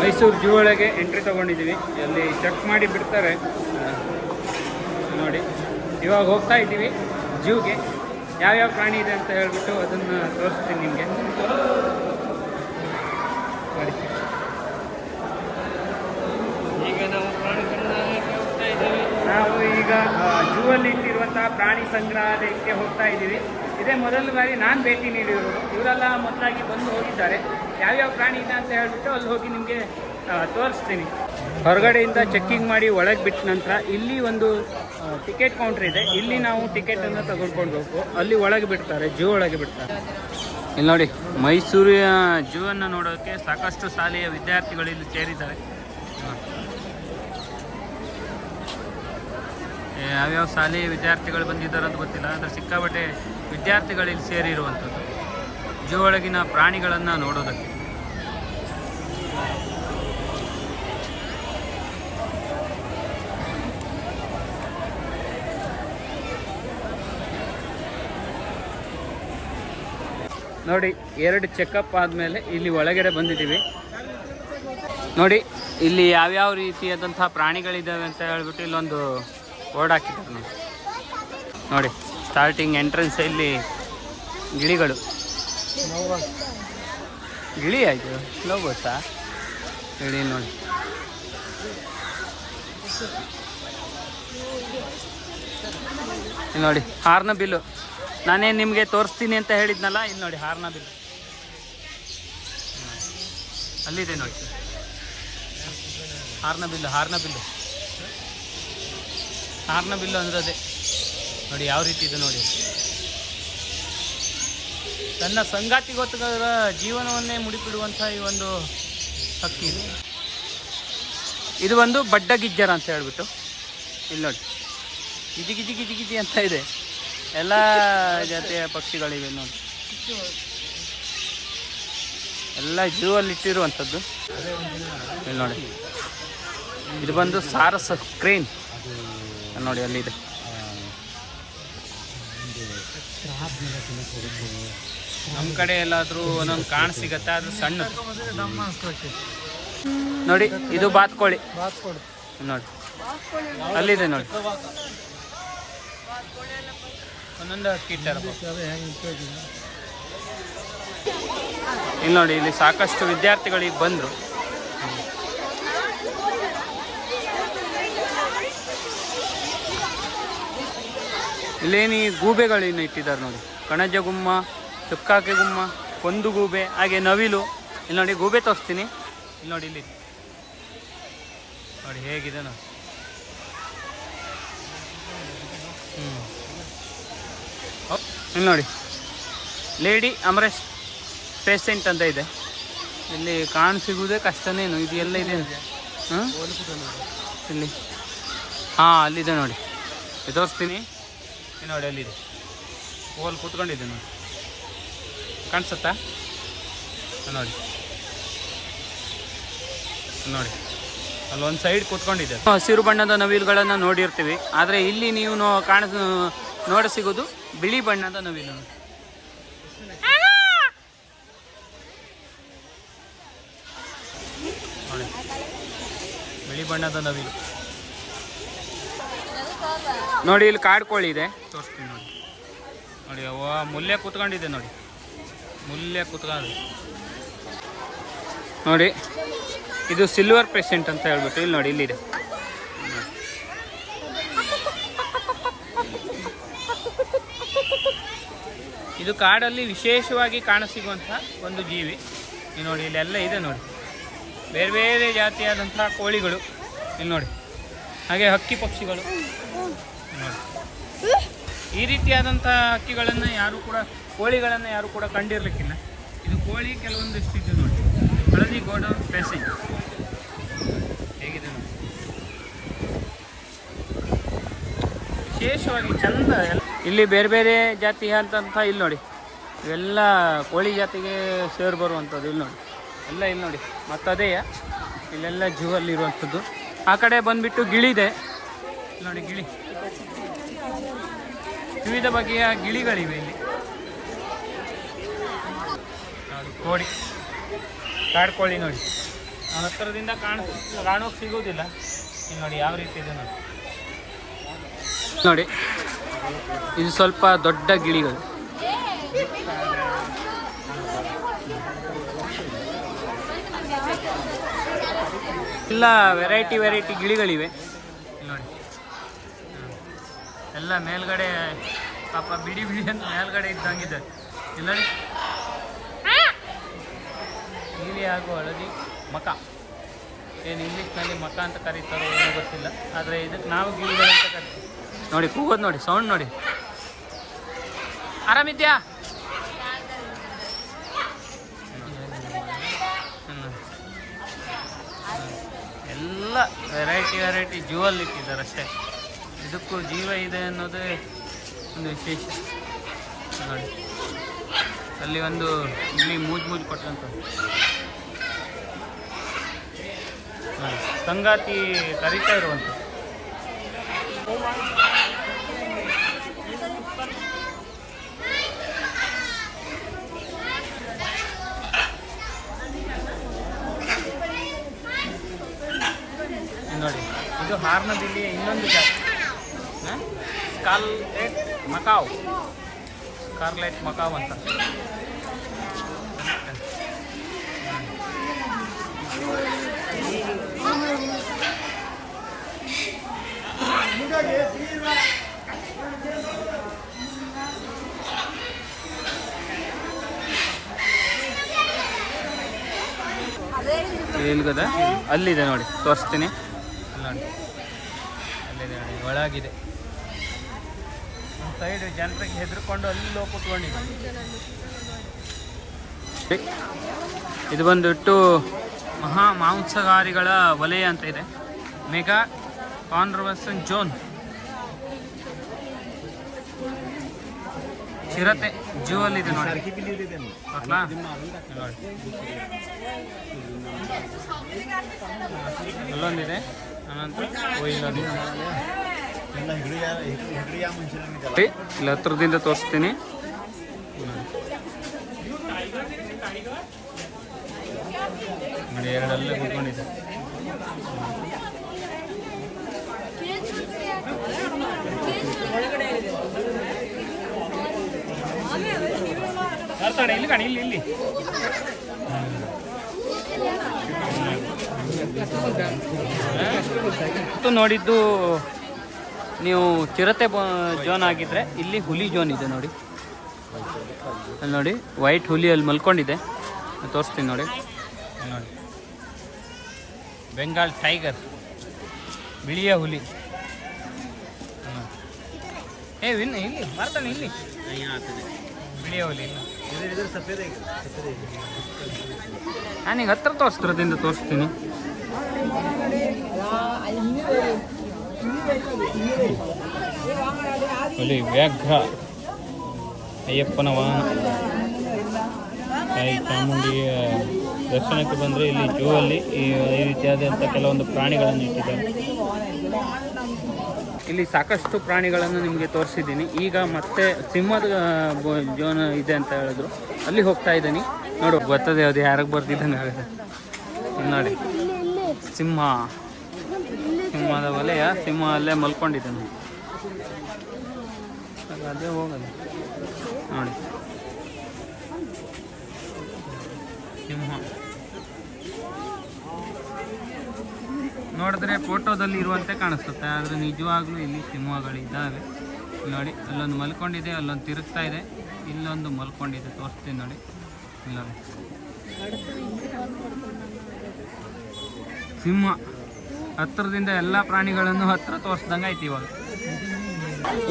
Mysuru zoo ಒಳಗೆ entry ತಗೊಂಡಿದ್ದೀವಿ. ಅಲ್ಲಿ ಚೆಕ್ ಮಾಡಿ ಬಿಡ್ತಾರೆ. ನೋಡಿ. ಇವಾಗ ಹೋಗ್ತಾ ಇದ್ದೀವಿ ಜೂಗೆ. ಯಾವ್ಯಾವ ಪ್ರಾಣಿ ಇದೆ ಅಂತ ಹೇಳ್ಬಿಟ್ಟು ಅದನ್ನು ತೋರಿಸ್ತೀನಿ ನಿಮಗೆ. ಈಗ ನಾವು ಪ್ರಾಣಿಗಳನ್ನ ಹೋಗ್ತಾ ಇದ್ದೀವಿ. ನಾವು ಈಗ ಜೂ ಅಲ್ಲಿ ಇಟ್ಟಿರುವಂತಹ ಪ್ರಾಣಿ ಸಂಗ್ರಹಾಲಯಕ್ಕೆ ಹೋಗ್ತಾ ಇದ್ದೀವಿ. ಇದೇ ಮೊದಲ ಬಾರಿ ನಾನು ಭೇಟಿ ನೀಡಿರೋರು ಇವರೆಲ್ಲ ಮೊದಲಾಗಿ ಬಂದು ಹೋಗಿದ್ದಾರೆ. ಯಾವ್ಯಾವ ಪ್ರಾಣಿ ಇದೆ ಅಂತ ಹೇಳ್ಬಿಟ್ಟು ಅಲ್ಲಿ ಹೋಗಿ ನಿಮಗೆ ತೋರಿಸ್ತೀನಿ. ಹೊರಗಡೆಯಿಂದ ಚೆಕ್ಕಿಂಗ್ ಮಾಡಿ ಒಳಗೆ ಬಿಟ್ಟ ನಂತರ ಇಲ್ಲಿ ಒಂದು ಟಿಕೆಟ್ ಕೌಂಟರ್ ಇದೆ. ಇಲ್ಲಿ ನಾವು ಟಿಕೆಟನ್ನು ತಗೊಂಡ್ಕೊಳ್ಬೇಕು. ಅಲ್ಲಿ ಒಳಗೆ ಬಿಡ್ತಾರೆ ಜೂ ಒಳಗೆ ಬಿಡ್ತಾರೆ. ಇಲ್ಲಿ ನೋಡಿ, ಮೈಸೂರಿನ ಜೂ ಅನ್ನು ನೋಡೋಕ್ಕೆ ಸಾಕಷ್ಟು ಶಾಲೆಯ ವಿದ್ಯಾರ್ಥಿಗಳು ಇಲ್ಲಿ ಸೇರಿದ್ದಾರೆ. ಯಾವ್ಯಾವ ಶಾಲೆಯ ವಿದ್ಯಾರ್ಥಿಗಳು ಬಂದಿದ್ದಾರೆ ಅಂತ ಗೊತ್ತಿಲ್ಲ, ಆದರೆ ಸಿಕ್ಕಾಪಟ್ಟೆ ವಿದ್ಯಾರ್ಥಿಗಳು ಇಲ್ಲಿ ಸೇರಿರುವಂಥದ್ದು. ಜೂ ಒಳಗಿನ ಪ್ರಾಣಿಗಳನ್ನು ನೋಡೋದಕ್ಕೆ. ನೋಡಿ, ಎರಡು ಚೆಕಪ್ ಆದಮೇಲೆ ಇಲ್ಲಿ ಒಳಗಡೆ ಬಂದಿದ್ದೀವಿ. ನೋಡಿ, ಇಲ್ಲಿ ಯಾವ್ಯಾವ ರೀತಿಯಾದಂಥ ಪ್ರಾಣಿಗಳಿದ್ದಾವೆ ಅಂತ ಹೇಳ್ಬಿಟ್ಟು ಇಲ್ಲೊಂದು ಬೋರ್ಡ್ ಹಾಕಿದ್ರು ನೋಡಿ ನೋಡಿ ಸ್ಟಾರ್ಟಿಂಗ್ ಎಂಟ್ರೆನ್ಸ್ ಇಲ್ಲಿ ಗಿಳಿಗಳು. ಗಿಳಿ ಆಯಿತು. ಸ್ಲೋ ಗೊತ್ತಾ? ಗಿಳಿ ನೋಡಿ. ನೋಡಿ, ಹಾರ್ನ ಬಿಲ್ಲು. ನಾನೇನು ನಿಮಗೆ ತೋರಿಸ್ತೀನಿ ಅಂತ ಹೇಳಿದ್ನಲ್ಲ, ಇಲ್ಲಿ ನೋಡಿ, ಹಾರ್ನ ಬಿಲ್ ಅಲ್ಲಿದೆ ನೋಡಿ. Hornbill hornbill. ಹಾರ್ನ ಬಿಲ್ಲು ಅಂದ್ರೆ ಅದೇ. ನೋಡಿ ಯಾವ ರೀತಿ ಇದೆ ನೋಡಿ. ತನ್ನ ಸಂಗಾತಿಗೋಸ್ಕರ ಜೀವನವನ್ನೇ ಮುಡಿಪಿಡುವಂಥ ಈ ಒಂದು ಹಕ್ಕಿ ಇದು. ಇದು ಒಂದು ಬಡ್ಡ ಗಿಜ್ಜರ ಅಂತ ಹೇಳ್ಬಿಟ್ಟು. ಇಲ್ಲಿ ನೋಡಿ. ಗಿಜಿ ಗಿಜಿ ಗಿಜಿ ಗಿಜಿ ಅಂತ ಇದೆ. ಎಲ್ಲ ಜಾತಿಯ ಪಕ್ಷಿಗಳಿವೆ ನೋಡಿ. ಎಲ್ಲ ಜೂ ಅಲ್ಲಿ ಇಟ್ಟಿರುವಂಥದ್ದು. ಇಲ್ಲಿ ನೋಡಿ. ಇದು ಬಂದು ಸಾರಸ ಕ್ರೇನ್. ನೋಡಿ ಅಲ್ಲಿದೆ ನಮ್ಮ ಕಡೆ ಎಲ್ಲಾದರೂ ಒಂದೊಂದು ಕಾಣ್ ಸಿಗತ್ತೆ? ಅದು ಸಣ್ಣ ನೋಡಿ ಇದು ಬಾತ್ಕೋಳಿ. ನೋಡಿ. ಅಲ್ಲಿದೆ ನೋಡಿ. ಒಂದೊಂದು ಇಲ್ಲಿ ನೋಡಿ ಇಲ್ಲಿ ಸಾಕಷ್ಟು ವಿದ್ಯಾರ್ಥಿಗಳು ಈಗ ಬಂದರು. ಇಲ್ಲೇನು ಗೂಬೆಗಳೇನು ಇಟ್ಟಿದ್ದಾರೆ ನೋಡಿ. ಕಣಜ ಗುಮ್ಮ, ಚುಕ್ಕಾಕೆ ಗುಮ್ಮ, ಕೊಂದು ಗೂಬೆ, ಹಾಗೆ ನವಿಲು. ಇಲ್ಲಿ ನೋಡಿ ಗೂಬೆ ತೋರಿಸ್ತೀನಿ. ಇಲ್ಲಿ ನೋಡಿ ಇಲ್ಲಿ. ನೋಡಿ ಹೇಗಿದೆ ನೋಡಿ. ಹ್ಞೂ ಇಲ್ಲಿ ನೋಡಿ. ಲೇಡಿ ಅಮರೇಶ್ ಪೇಸೆಂಟ್ ಅಂತ ಇದೆ. ಇಲ್ಲಿ ಕಾಣ್ ಸಿಗುವುದೇ ಕಷ್ಟನೇನು ಇದು ಎಲ್ಲ ಇದೆ. ಹಾಂ ಇಲ್ಲಿ. ಹಾಂ, ಅಲ್ಲಿದೆ ನೋಡಿ. ತೋರಿಸ್ತೀನಿ. ನೋಡಿ ಅಲ್ಲಿದೆ ಹೋಲ್ ಕೂತ್ಕೊಂಡಿದ್ದೆ ನೋಡಿ ಕಾಣಿಸುತ್ತಾ? ನೋಡಿ. ನೋಡಿ. ಅಲ್ಲೊಂದು ಸೈಡ್ ಕೂತ್ಕೊಂಡಿದ್ದೆ. ಹಸಿರು ಬಣ್ಣದ ನವಿಲುಗಳನ್ನು ನೋಡಿರ್ತೀವಿ. ಆದರೆ ಇಲ್ಲಿ ನೀವು ಕಾಣ ನೋಡ ಸಿಗೋದು ಬಿಳಿ ಬಣ್ಣದ ನವಿಲು. ಬಿಳಿ ಬಣ್ಣದ ನವಿಲು. ನೋಡಿ ಇಲ್ಲಿ ಕಾಡು ಕೋಳಿ ಇದೆ. ತೋರಿಸ್ತೀನಿ ನೋಡಿ. ನೋಡಿ ಅವ ಮುಲ್ಲೆ ಕೂತ್ಕೊಂಡಿದೆ ನೋಡಿ. ಮುಲ್ಲೆ ಕೂತ್ಕೊಂಡಿದೆ. ನೋಡಿ ಇದು ಸಿಲ್ವರ್ ಪೇಷೆಂಟ್ ಅಂತ ಹೇಳ್ಬಿಟ್ಟು ಇಲ್ಲಿ ನೋಡಿ ಇಲ್ಲಿದೆ. ಇದು ಕಾಡಲ್ಲಿ ವಿಶೇಷವಾಗಿ ಕಾಣಸಿಗುವಂತಹ ಒಂದು ಜೀವಿ. ಇಲ್ಲಿ ನೋಡಿ ಇಲ್ಲೆಲ್ಲ ಇದೆ ನೋಡಿ. ಬೇರೆ ಬೇರೆ ಜಾತಿಯಾದಂತಹ ಕೋಳಿಗಳು ಇಲ್ಲಿ ನೋಡಿ. ಹಾಗೆ ಹಕ್ಕಿ ಪಕ್ಷಿಗಳು. ಈ ರೀತಿಯಾದಂಥ ಹಕ್ಕಿಗಳನ್ನು ಯಾರು ಕೂಡ, ಕೋಳಿಗಳನ್ನು ಯಾರು ಕೂಡ ಕಂಡಿರ್ಲಿಕ್ಕಿಲ್ಲ. ಇದು ಕೋಳಿ ಕೆಲವೊಂದಿಷ್ಟು ಇದೆ ನೋಡಿ. ಹಳದಿ ಗೋಡೌನ್ ಪೇಸೆಂಟ್ ಹೇಗಿದೆ ವಿಶೇಷವಾಗಿ ಚಂದ ಇಲ್ಲಿ ಬೇರೆ ಬೇರೆ ಜಾತಿ ಅಂತಂತ ಇಲ್ಲಿ ನೋಡಿ. ಇವೆಲ್ಲ ಕೋಳಿ ಜಾತಿಗೆ ಸೇರಿ ಬರುವಂಥದ್ದು ಇಲ್ಲಿ ನೋಡಿ. ಎಲ್ಲ ಇಲ್ಲಿ ನೋಡಿ. ಮತ್ತದೇ ಇಲ್ಲೆಲ್ಲ ಜೂ ಅಲ್ಲಿ ಇರುವಂಥದ್ದು ಆ ಕಡೆ ಬಂದ್ಬಿಟ್ಟು ಗಿಳಿದೆ ನೋಡಿ ಗಿಳಿ. ವಿವಿಧ ಬಗೆಯ ಗಿಳಿಗಳಿವೆ ಇಲ್ಲಿ. ಕೋಳಿ ಕಾಡ್ಕೋಳಿ ನೋಡಿ ಹತ್ತಿರದಿಂದ ಕಾಣ, ಕಾಣೋಕೆ ಸಿಗೋದಿಲ್ಲ. ಇಲ್ಲಿ ನೋಡಿ ಯಾವ ರೀತಿ ಇದೆ ನೋಡಿ. ನೋಡಿ, ಇದು ಸ್ವಲ್ಪ ದೊಡ್ಡ ಗಿಳಿಗಳು. ಎಲ್ಲ ವೆರೈಟಿ ವೆರೈಟಿ ಗಿಳಿಗಳಿವೆ. ಎಲ್ಲ ಮೇಲ್ಗಡೆ, ಪಾಪ ಬಿಡಿ ಬಿಡಿ ಅಂತ ಮೇಲ್ಗಡೆ ಇದ್ದಂಗಿದೆ. ಇಲ್ಲ ನೀಲಿ ಹಾಗೂ ಹಳದಿ ಮಕ. ಏನು ಇಂಗ್ಲೀಷ್ನಲ್ಲಿ ಮಕ ಅಂತ ಕರೀತಾರೋ ಏನೋ ಗೊತ್ತಿಲ್ಲ. ಆದರೆ ಇದಕ್ಕೆ ನಾವು ಗಿಳಿಗಳು ಅಂತ ಕರಿತೀವಿ. ನೋಡಿ, ಕೂಗೋದು ನೋಡಿ ಸೌಂಡ್ ನೋಡಿ. ಆರಾಮಿದ್ಯಾ. ಎಲ್ಲ ವೆರೈಟಿ ವೆರೈಟಿ ಜೂವಲ್ಲಿ ಇಟ್ಟಿದ್ದಾರೆ ಅಷ್ಟೇ. ಇದಕ್ಕೂ ಜೀವ ಇದೆ ಅನ್ನೋದೇ ಒಂದು ವಿಶೇಷ. ನೋಡಿ. ಅಲ್ಲಿ ಒಂದು ಇಲ್ಲಿ ಮೂಜ್ ಮೂಜ್ ಕೊಟ್ಟಂತ. ಸಂಗಾತಿ ಕರಿತಾ ಇರುವಂಥ ನೋಡಿ. ಇದು ಹಾರ್ನದಲ್ಲಿ ಇನ್ನೊಂದು ಜಾತಿ. Scarlet Macau. ಸ್ಕಾರ್ಲೆಟ್ ಮಕಾವ್ ಅಂತ. ಎಲ್ಲಿಗದ ಅಲ್ಲಿದೆ ನೋಡಿ ತೋರಿಸ್ತೀನಿ. ಅಲ್ಲಿ ನೋಡಿ. ಅಲ್ಲಿದೆ ನೋಡಿ ಒಳಗಿದೆ. ಸೈಡ್ ಜನರಿಗೆ ಹೆದರ್ಕೊಂಡು ಅಲ್ಲಿ ಕುತ್ಕೊಂಡಿದ್ದೀವಿ ಕೂತ್ಕೊಂಡಿದೆ ಇದು ಬಂದ್ಬಿಟ್ಟು ಮಹಾ ಮಾಂಸಗಾರಿಗಳ ವಲಯ ಅಂತ ಇದೆ. Mega conversion zone. ಚಿರತೆ ಜೂ ಅಲ್ಲಿ ಇದೆ ನೋಡಿ. ಅಲ್ಲೊಂದಿದೆ. ಅನಂತರ ಇಲ್ಲಿ ಹತ್ರದಿಂದ ತೋರಿಸ್ತೀನಿ. ನೋಡಿ ಎರಡಲ್ಲೇ ಇಲ್ಲಿ ಕಾಣಿ ಇಲ್ಲಿ ಇಲ್ಲಿ. ನೋಡಿದ್ದು ನೀವು ಚಿರತೆ ಜೋನ್ ಆಗಿದ್ರೆ ಇಲ್ಲಿ ಹುಲಿ ಜೋನ್ ಇದೆ ನೋಡಿ. ಅಲ್ಲಿ ನೋಡಿ ವೈಟ್ ಹುಲಿ ಅಲ್ಲಿ ಮಲ್ಕೊಂಡಿದೆ. ನಾನ್ ತೋರಿಸ್ತೀನಿ ನೋಡಿ. ನೋಡಿ. ಬೆಂಗಾಲ್ ಟೈಗರ್ ಬಿಳಿಯ ಹುಲಿ. ಏ ವಿನ್ ಇಲ್ಲಿ ಬರ್ತಾನೆ ಇಲ್ಲಿ. ಬಿಳಿಯ ಹುಲಿ ನಾನೀಗ ಹತ್ರ ತೋರಿಸ್ತಿರೋದ್ರಿಂದ ತೋರಿಸ್ತೀನಿ. ಹುಲಿ ವ್ಯಾಘ್ರ. ಅಯ್ಯಪ್ಪನ ವಾಹನ ತಾಯಿ ಚಾಮುಂಡಿಯ ದರ್ಶನಕ್ಕೆ ಬಂದರೆ ಇಲ್ಲಿ ಜೂ ಅಲ್ಲಿ ಈ ರೀತಿಯಾದಂಥ ಕೆಲವೊಂದು ಪ್ರಾಣಿಗಳನ್ನು ಇಟ್ಟಿದ್ದಾರೆ. ಇಲ್ಲಿ ಸಾಕಷ್ಟು ಪ್ರಾಣಿಗಳನ್ನು ನಿಮಗೆ ತೋರಿಸಿದ್ದೀನಿ. ಈಗ ಮತ್ತೆ ಸಿಂಹದ ಜೋನ್ ಇದೆ ಅಂತ ಹೇಳಿದ್ರು. ಅಲ್ಲಿ ಹೋಗ್ತಾ ಇದ್ದೀನಿ. ನೋಡು ಗೊತ್ತದೆ ಅದು ಯಾರಿಗೆ ಬರ್ತಿದ್ದಂಗೆ ನೋಡಿ. ಸಿಂಹ. ಸಿಂಹದ ಒಲೆಯ ಸಿಂಹ ಅಲ್ಲೇ ಮಲ್ಕೊಂಡಿದೆ ನೋಡಿ ಅದು ಹೋಗಲ್ಲ. ನೋಡಿ. ಸಿಂಹ. ನೋಡಿದ್ರೆ ಫೋಟೋದಲ್ಲಿ ಇರುವಂತೆ ಕಾಣಿಸುತ್ತೆ ಆದರೆ ನಿಜವಾಗ್ಲೂ ಇಲ್ಲಿ ಸಿಂಹಗಳಿದ್ದಾವೆ. ಇದ್ದಾವೆ ನೋಡಿ ಅಲ್ಲೊಂದು ಮಲ್ಕೊಂಡಿದೆ ಅಲ್ಲೊಂದು ತಿರುಗ್ತಾ ಇದೆ ಇಲ್ಲೊಂದು ಮಲ್ಕೊಂಡಿದೆ ತೋರಿಸ್ತೀನಿ ನೋಡಿ. ಇಲ್ಲ ಸಿಂಹ. ಹತ್ತಿರದಿಂದ ಎಲ್ಲ ಪ್ರಾಣಿಗಳನ್ನು ಹತ್ತಿರ ತೋರಿಸ್ದಂಗೆ ಐತಿ ಇವಾಗ.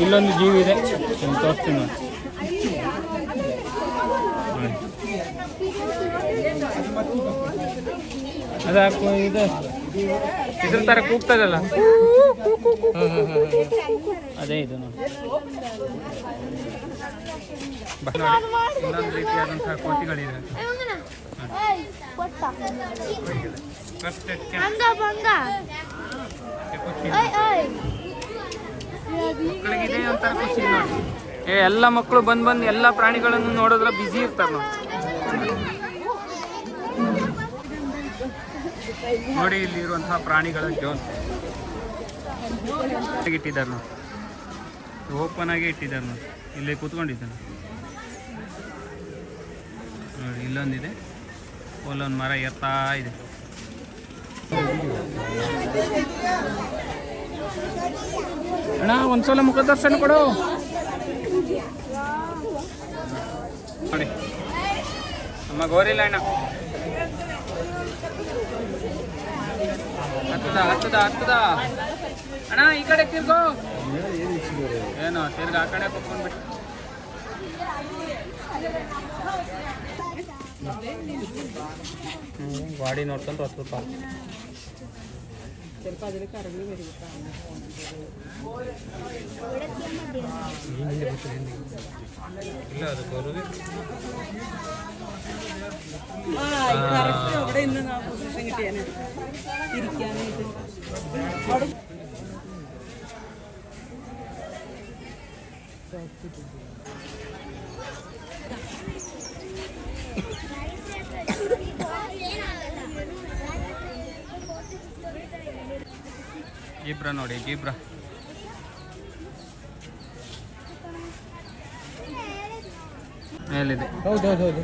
ಇಲ್ಲೊಂದು ಜೀವಿ ಇದೆ. ತೋರಿಸ್ತೀನಿ. ಅದಾಕು ಇದು. ಇದ್ರ ತರ ಕೂಗ್ತದಲ್ಲ? ಅದೇ ಇದು ನೋಡಿ, ಇನ್ನೊಂದು ರೀತಿಯಾದಂತಹ ಕೋತಿಗಳಿದೆ ಏ, ಎಲ್ಲ ಮಕ್ಕಳು ಬಂದು ಬಂದು ಎಲ್ಲ ಪ್ರಾಣಿಗಳನ್ನು ನೋಡಿದ್ರೆ ಬ್ಯುಸಿ ಇರ್ತಾರೆ ನೋಡಿ. ನೋಡಿ ಇಲ್ಲಿ ಇರುವಂತಹ ಪ್ರಾಣಿಗಳ ಜೋನ್. ಇಟ್ಟಿದ್ದಾರೆ ಓಪನ್ ಆಗಿ ಇಟ್ಟಿದ್ದಾರೆ ಇಲ್ಲೇ ಕೂತ್ಕೊಂಡಿದ್ದಾನೆ. ನೋಡಿ, ಇಲ್ಲೊಂದಿದೆ. ಅಲ್ಲೊಂದು ಮರ ಎತ್ತಾ ಇದೆ. ಅಣ್ಣ, ಒಂದ್ಸಲ ಮುಖದರ್ಶನ ಕೊಡು. ನೋಡಿ. ನಮ್ಮ ಗೋರಿಲ್ಲ ಅಣ್ಣ. ಹತ್ತದ ಹತ್ತದ ಹತ್ತದ. ಅಣ್ಣ, ಈ ಕಡೆ ತಿರ್ಗೋ. ಏನು, ತಿರ್ಗ ಆ ಕಡೆ ಕುತ್ಕೊಂಡ್ಬಿಟ್ಟು. ಗಾಡಿ ನೋಡ್ಕೊಂಡು ಹತ್ತು ರೂಪಾಯಿ ഇല്ല അത് വെറുതെ അവിടെ ഇന്ന് ആ പൊസിഷൻ കിട്ടിയാനെ ഇരിക്കാനായിട്ട് ಜೀಬ್ರಾ ನೋಡಿ ಜೀಬ್ರಾ. ಮೇಲಿದೆ. ಹೌದೌದೌದು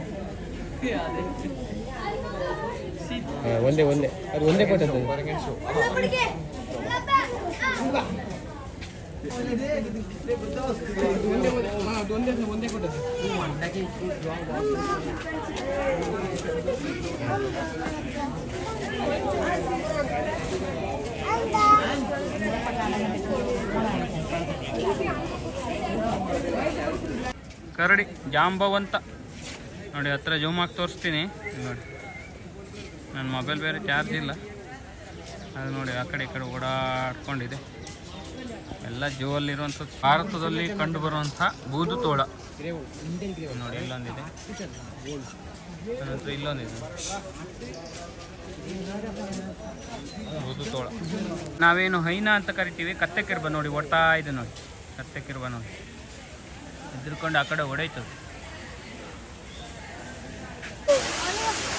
ಒಂದೇ ಒಂದೇ. ಅದು ಒಂದೇ ಕೊಟ್ಟದ್ದು. ಒಂದೇ ಕೊಟ್ಟದ್ದು ಕರಡಿ, ಜಾಂಬವಂತ. ನೋಡಿ, ಹತ್ರ ಜೂಮ್ ಹಾಕಿ ತೋರಿಸ್ತೀನಿ. ನೋಡಿ. ನನ್ನ ಮೊಬೈಲ್ ಬೇರೆ ಚಾರ್ಜ್ ಇಲ್ಲ. ಅದು ನೋಡಿ, ಆ ಕಡೆ, ಈ ಕಡೆ ಓಡಾಡ್ಕೊಂಡಿದೆ. ಎಲ್ಲ ಜೂ ಅಲ್ಲಿರುವಂಥ ಭಾರತದಲ್ಲಿ ಕಂಡು ಬರುವಂಥ ಬೂದು ತೋಳ. ನೋಡಿ, ಇಲ್ಲೊಂದಿದೆ. ಇಲ್ಲೊಂದಿದೆ. ಬೂದು ತೋಳ. ನಾವೇನು ಹೈನಾ ಅಂತ ಕರಿತೀವಿ, ಕತ್ತೆ ಕಿರ್ಬ ನೋಡಿ ಒಟ್ಟಾ ಇದೆ ನೋಡಿ. ಕತ್ತೆ ಕಿರ್ಬ ನೋಡಿ. ಎದ್ರಕೊಂಡು ಆ ಕಡೆ ಹೊಡೆಯ್ತದೆ.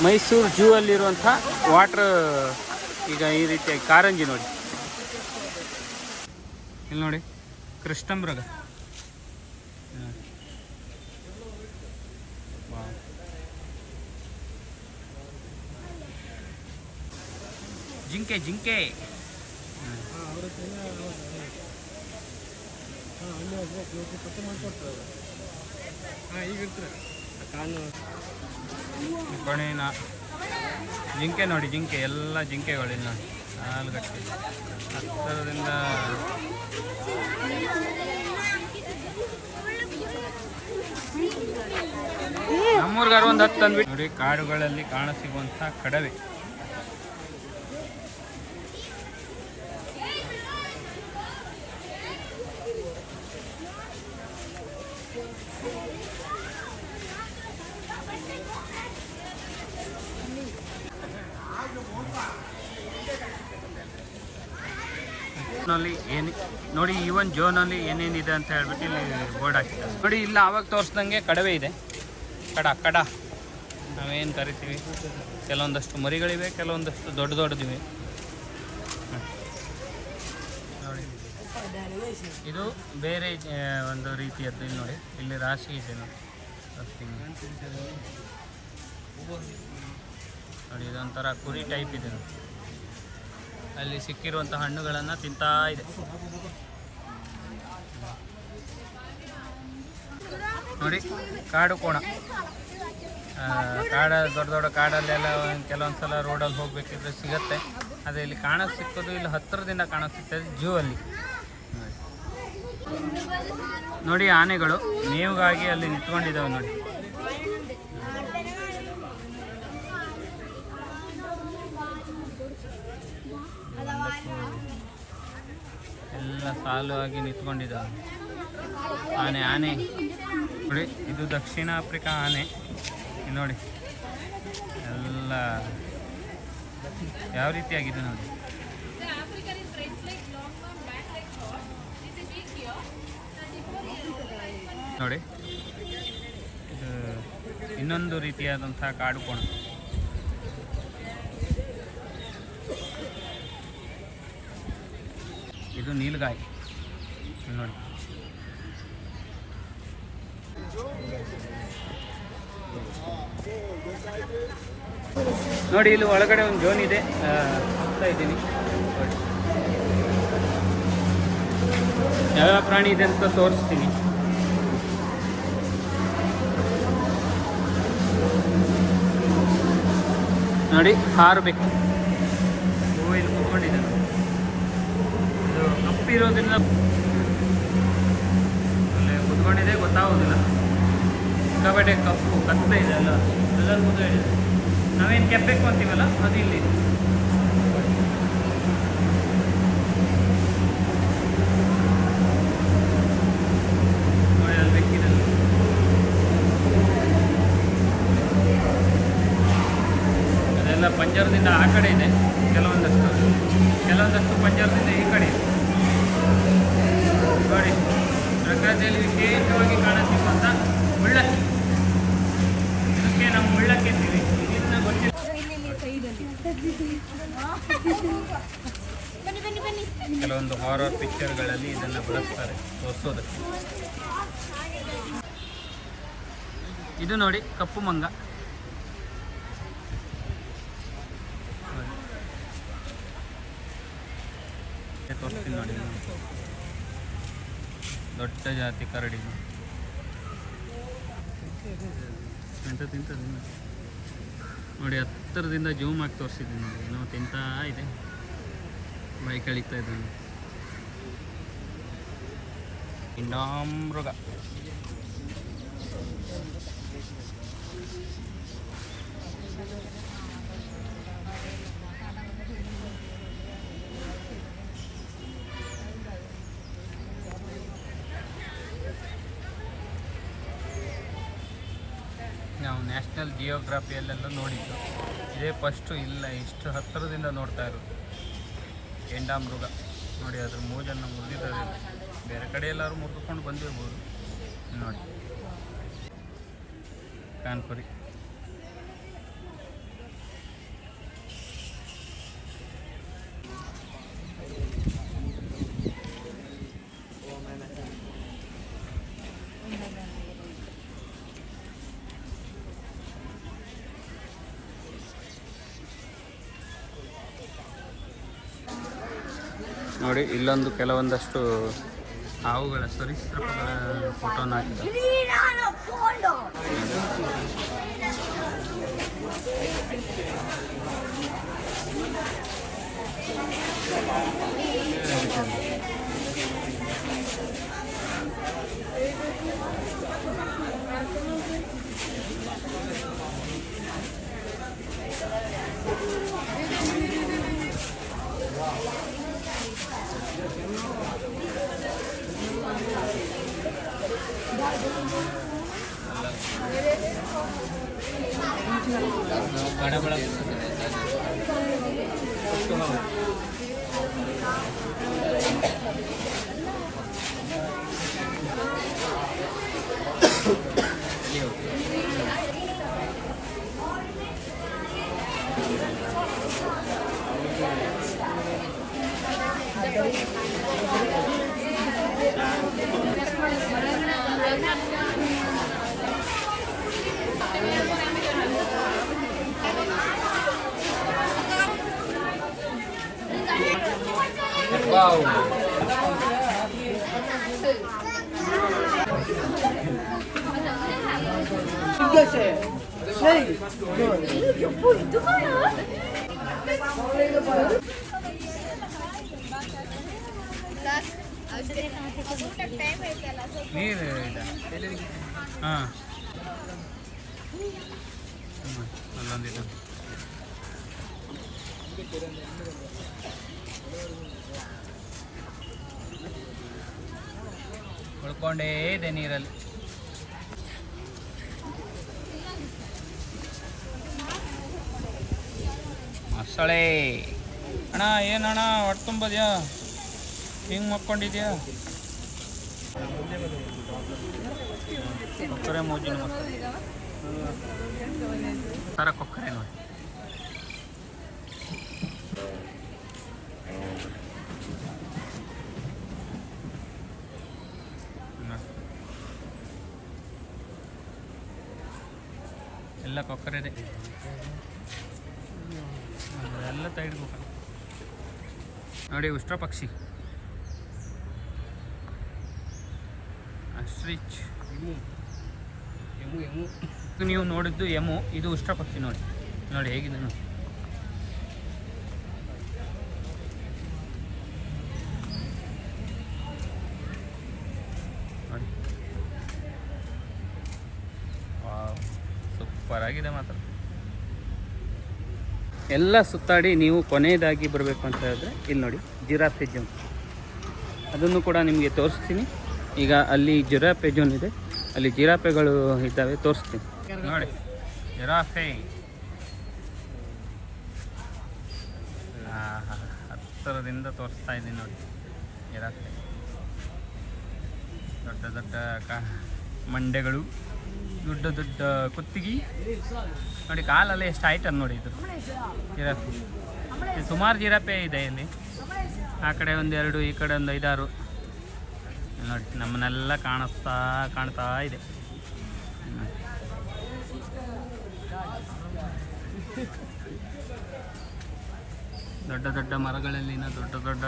ಮೈಸೂರು ಜೂ ಅಲ್ಲಿರುವಂಥ ವಾಟ್ರ್ ಈಗ ಈ ರೀತಿಯಾಗಿ ಕಾರಂಜಿ ನೋಡಿ. ಇಲ್ಲಿ ನೋಡಿ ಕೃಷ್ಣಮೃಗ. ಜಿಂಕೆ ಜಿಂಕೆ. ಜಿಂಕೆ ನೋಡಿ ಜಿಂಕೆ ಎಲ್ಲ ಜಿಂಕೆಗಳಿಲ್ಲ ನಾಲ್ಗಟ್ಟೆ ಹತ್ತರದಿಂದ ನಮ್ಮೂರ್ಗಾರ ಒಂದು ಹತ್ತು ಅಂದ್ಬಿಟ್ಟು ನೋಡಿ ಕಾಡುಗಳಲ್ಲಿ ಕಾಣಸಿಗುವಂಥ ಕಡವೆ ನಲ್ಲಿ ಏನು ನೋಡಿ ಈವನ್ ಅಲ್ಲಿ ಏನೇನಿದೆ ಅಂತ ಹೇಳ್ಬಿಟ್ಟು ಇಲ್ಲಿ ಬೋರ್ಡ್ ಹಾಕಿದ್ದಾರೆ. ನೋಡಿ, ಇಲ್ಲ, ಆವಾಗ ತೋರಿಸ್ದಂಗೆ ಕಡವೆ ಇದೆ. ಕಡ ಕಡ. ನಾವೇನು ಕರಿತೀವಿ? ಕೆಲವೊಂದಷ್ಟು ಮರಿಗಳಿವೆ, ಕೆಲವೊಂದಷ್ಟು ದೊಡ್ಡ ದೊಡ್ಡದಿವೆ. ಇದು ಬೇರೆ ಒಂದು ರೀತಿಯದ್ದು ಇಲ್ಲಿ ನೋಡಿ. ಇಲ್ಲಿ ರಾಶಿ ಇದೆ ನೋಡಿ. ನೋಡಿ, ಇದೊಂಥರ ಕುರಿ ಟೈಪ್ ಇದೆ. ಅಲ್ಲಿ ಸಿಕ್ಕಿರುವಂಥ ಹಣ್ಣುಗಳನ್ನು ತಿಂತಾ ಇದೆ. ನೋಡಿ, ಕಾಡು ಕೋಣ. ಕಾಡ, ದೊಡ್ಡ ದೊಡ್ಡ ಕಾಡಲ್ಲೆಲ್ಲ ಕೆಲವೊಂದು ಸಲ ರೋಡಲ್ಲಿ ಹೋಗಬೇಕಿದ್ರೆ ಸಿಗುತ್ತೆ. ಅದೇ ಇಲ್ಲಿ ಕಾಣಕ್ಕೆ ಸಿಕ್ಕೋದು ಇಲ್ಲಿ ಹತ್ತಿರದಿಂದ ಕಾಣಕ್ಕೆ ಸಿಗ್ತದೆ ಜೂ ಅಲ್ಲಿ. ನೋಡಿ ಆನೆಗಳು, ಮೇವುಗಾಗಿ ಅಲ್ಲಿ ನಿಂತ್ಕೊಂಡಿದ್ದಾವೆ ನೋಡಿ. ಎಲ್ಲ ಸಾಲು ಆಗಿ ನಿಂತ್ಕೊಂಡಿದ್ದಾವೆ ಆನೆ ಆನೆ. ನೋಡಿ, ಇದು ದಕ್ಷಿಣ ಆಫ್ರಿಕಾ ಆನೆ. ನೋಡಿ, ಎಲ್ಲ ಯಾವ ರೀತಿಯಾಗಿದೆ ನೋಡಿ. ನೋಡಿ, ಇದು ಇನ್ನೊಂದು ರೀತಿಯಾದಂಥ ಕಾಡು ಕೋಣ. ಇದು ನೀಲಗಾಯಿ. ನೋಡಿ. ನೋಡಿ, ಇಲ್ಲಿ ಒಳಗಡೆ ಒಂದು ಜೋನ್ ಇದೆ. ಹೋಗ್ತಾ ಇದ್ದೀನಿ. ಯಾವ್ಯಾವ ಪ್ರಾಣಿ ಇದೆ ಅಂತ ತೋರಿಸ್ತೀನಿ. ನೋಡಿ ಹಾರಬೇಕು ಹೂವು ಇಲ್ಲಿ ಕುತ್ಕೊಂಡಿದೆ. ಕಪ್ಪಿರೋದ್ರಿಂದ ಅಲ್ಲೇ ಕುತ್ಕೊಂಡಿದೆ, ಗೊತ್ತಾಗೋದಿಲ್ಲ. ಸಿಕ್ಕಾಪಟ್ಟೆ ಕಪ್ಪು ಕತ್ತ ಇದೆ ಅಲ್ಲ? ಎಲ್ಲರೂ ಹೇಳಿದೆ ನಾವೇನು ಕೆಪ್ಪಬೇಕು ಅಂತೀವಲ್ಲ, ಅದು ಇಲ್ಲಿ. ಅದೆಲ್ಲ ಪಂಜರದಿಂದ ಆ ಕಡೆ ಇದೆ, ಕೆಲವೊಂದಷ್ಟು. ಕೆಲವೊಂದಷ್ಟು ಪಂಜರದಿಂದ ಈ ಕಡೆ ಇದೆ. ನೋಡಿ, ಪ್ರಕೃತಿಯಲ್ಲಿ ವಿಶೇಷವಾಗಿ ಕಾಣಸಿಗುವಂಥ ಮುಳ್ಳಕ್ಕಿ. ನಾವು ಮುಳ್ಳಕ್ಕಿ ಕೆಲವೊಂದು ಹಾರರ್ ಪಿಕ್ಚರ್ಗಳಲ್ಲಿ ಇದನ್ನು ಬಳಸ್ತಾರೆ ತೋರಿಸೋದಕ್ಕೆ ಇದು ನೋಡಿ, ಕಪ್ಪು ಮಂಗ. ತೋರಿಸ್ತೀನಿ ನೋಡಿ ದೊಡ್ಡ ಜಾತಿ ಕರಡಿ ಎಂತ ತಿಂತದೆ. ನೋಡಿ, ಹತ್ತಿರದಿಂದ ಜೂಮ್ ಆಗಿ ತೋರಿಸಿದ್ದೀನಿ ನೋಡಿ ಏನೋ ತಿಂತಾ ಇದೆ. ಬೈಕ್ ಕಳೀತಾ ಇದ್ದಾನೆ. ಇಂಡಾಮೃಗ ನಾವು ನ್ಯಾಷನಲ್ ಜಿಯೋಗ್ರಫಿಯಲ್ಲೆಲ್ಲ ನೋಡಿದ್ದು. ಇದೇ ಫಸ್ಟು ಇಲ್ಲ, ಇಷ್ಟು ಹತ್ತಿರದಿಂದ ನೋಡ್ತಾ ಇರೋದು. ಎಂಡಾಮೃಗ. ನೋಡಿ, ಅದ್ರ ಮೂಜನ್ನು ಮುರಿದಿದ್ದಾರೆ. ಬೇರೆ ಕಡೆ ಎಲ್ಲರೂ ಮುರಿದುಕೊಂಡು ಬಂದಿರ್ಬೋದು. ನೋಡಿ. ಕಾನ್ಪುರಿ. ಇಲ್ಲೊಂದು ಕೆಲವೊಂದಷ್ಟು ಹಾವುಗಳ ಸರೀಸೃಪಗಳ ಫೋಟೋನ ಹಾಕಿದ್ದಾರೆ. ನೀರು ಇದೆ. ಹಾಂ. ಅಲ್ಲೊಂದಿದೆ ಉಳ್ಕೊಂಡೇ ಇದೆ ನೀರಲ್ಲಿ. ಮೊಸಳೆ ಅಣ್ಣ ಏನಣ್ಣ ಹೊಟ್ಟೆ ತುಂಬದ್ಯಾ? ಹಿಂಗೆ ಮಕ್ಕೊಂಡಿದ್ಯಾ? ಕೊಕ್ಕರೆ ಮೋಜಿನ ಸರ ಕೊಕ್ಕರೆ ನೋಡಿ. ಎಲ್ಲ ಕೊಕ್ಕರೆ ಇದೆ. ಎಲ್ಲ ತೆಗೆದ್ಬೇಕು ನೋಡಿ ಉಷ್ಟ್ರ ಪಕ್ಷಿ. ಅಸ್ಟ್ರಿಚ್ ನೀವು ನೋಡಿದ್ದು ಎಮು, ಇದು ಉಷ್ಟ ಪಕ್ಷಿ ನೋಡಿ. ನೋಡಿ ಹೇಗಿದೆ ನೋಡಿ. ಸೂಪರ್ ಆಗಿದೆ ಮಾತ್ರ. ಎಲ್ಲ ಸುತ್ತಾಡಿ ನೀವು ಕೊನೆಯದಾಗಿ ಬರಬೇಕು ಅಂತ ಹೇಳಿದ್ರೆ ಇಲ್ಲಿ ನೋಡಿ, ಜಿರಾಫೆ ಜೋನ್ ಅದನ್ನು ಕೂಡ ನಿಮಗೆ ತೋರಿಸ್ತೀನಿ. ಈಗ ಅಲ್ಲಿ ಜಿರಾಫೆ ಜೋನ್ ಇದೆ. ಅಲ್ಲಿ ಜಿರಾಫೆಗಳು ಇದ್ದಾವೆ, ತೋರಿಸ್ತೀನಿ. ನೋಡಿ, ಜಿರಾಫೆ. ಹತ್ತಿರದಿಂದ ತೋರಿಸ್ತಾ ಇದ್ದೀನಿ ನೋಡಿ, ಜಿರಾಫೆ. ದೊಡ್ಡ ದೊಡ್ಡ ಕ ಮಂಡೆಗಳು, ದೊಡ್ಡ ದೊಡ್ಡ ಕುತ್ತಿಗೆ. ನೋಡಿ, ಕಾಲಲ್ಲಿ ಎಷ್ಟು ಐಟಮ್ ನೋಡಿ ಇದು. ಜಿರಾಫೆ. ಸುಮಾರು ಜಿರಾಫೆ ಇದೆ ಇಲ್ಲಿ. ಆ ಕಡೆ ಒಂದೆರಡು ಈ ಕಡೆ ಒಂದು ಐದಾರು. ನೋಡಿ, ನಮ್ಮನ್ನೆಲ್ಲ ಕಾಣಿಸ್ತಾ, ಕಾಣ್ತಾ ಇದೆ ದೊಡ್ಡ ದೊಡ್ಡ ಮರಗಳಲ್ಲಿನ ದೊಡ್ಡ ದೊಡ್ಡ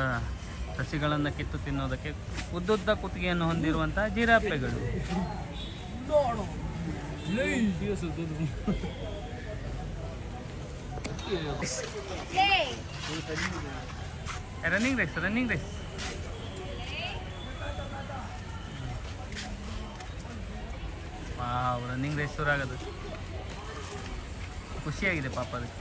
ಸಸಿಗಳನ್ನು ಕಿತ್ತು ತಿನ್ನೋದಕ್ಕೆ ಉದ್ದುದ್ದ ಕುತ್ತಿಗೆಯನ್ನು ಹೊಂದಿರುವಂತಹ ಜಿರಾಪೆಗಳು. Running race running race wow running race ಶುರು ಆಗೋದು ಖುಷಿಯಾಗಿದೆ ಪಾಪ ಅದಕ್ಕೆ.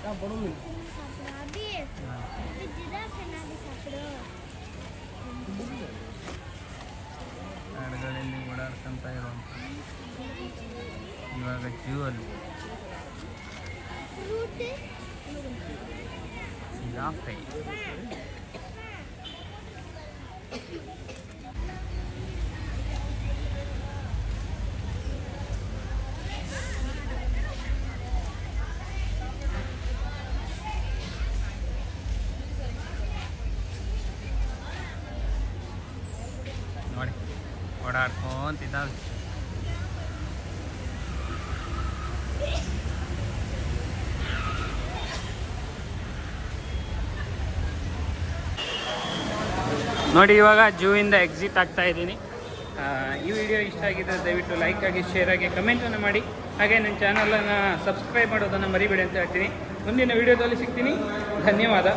ಕಾಡುಗಳಲ್ಲಿ ಓಡಾಡ್ಕೊಂತ ಇರುವಂಥ ಇವಾಗ ಜೂ ಅಲ್ಲಿ. ಜಿರಾಫೆ ಓಡಾಡ್ಕೊಂತಿದ್ದಾವೆ ನೋಡಿ, ಇವಾಗ ಜೂ ಇಂದ ಎಕ್ಸಿಟ್ ಆಗ್ತಾ ಇದ್ದೀನಿ. ಈ ವಿಡಿಯೋ ಇಷ್ಟ ಆಗಿದ್ದರೆ ದಯವಿಟ್ಟು ಲೈಕ್ ಆಗಿ ಶೇರ್ ಆಗಿ ಕಮೆಂಟನ್ನು ಮಾಡಿ. ಹಾಗೆ ನನ್ನ ಚಾನಲನ್ನು ಸಬ್ಸ್ಕ್ರೈಬ್ ಮಾಡೋದನ್ನು ಮರಿಬೇಡಿ ಅಂತ ಹೇಳ್ತೀನಿ. ಮುಂದಿನ ವಿಡಿಯೋದಲ್ಲಿ ಸಿಗ್ತೀನಿ. ಧನ್ಯವಾದ.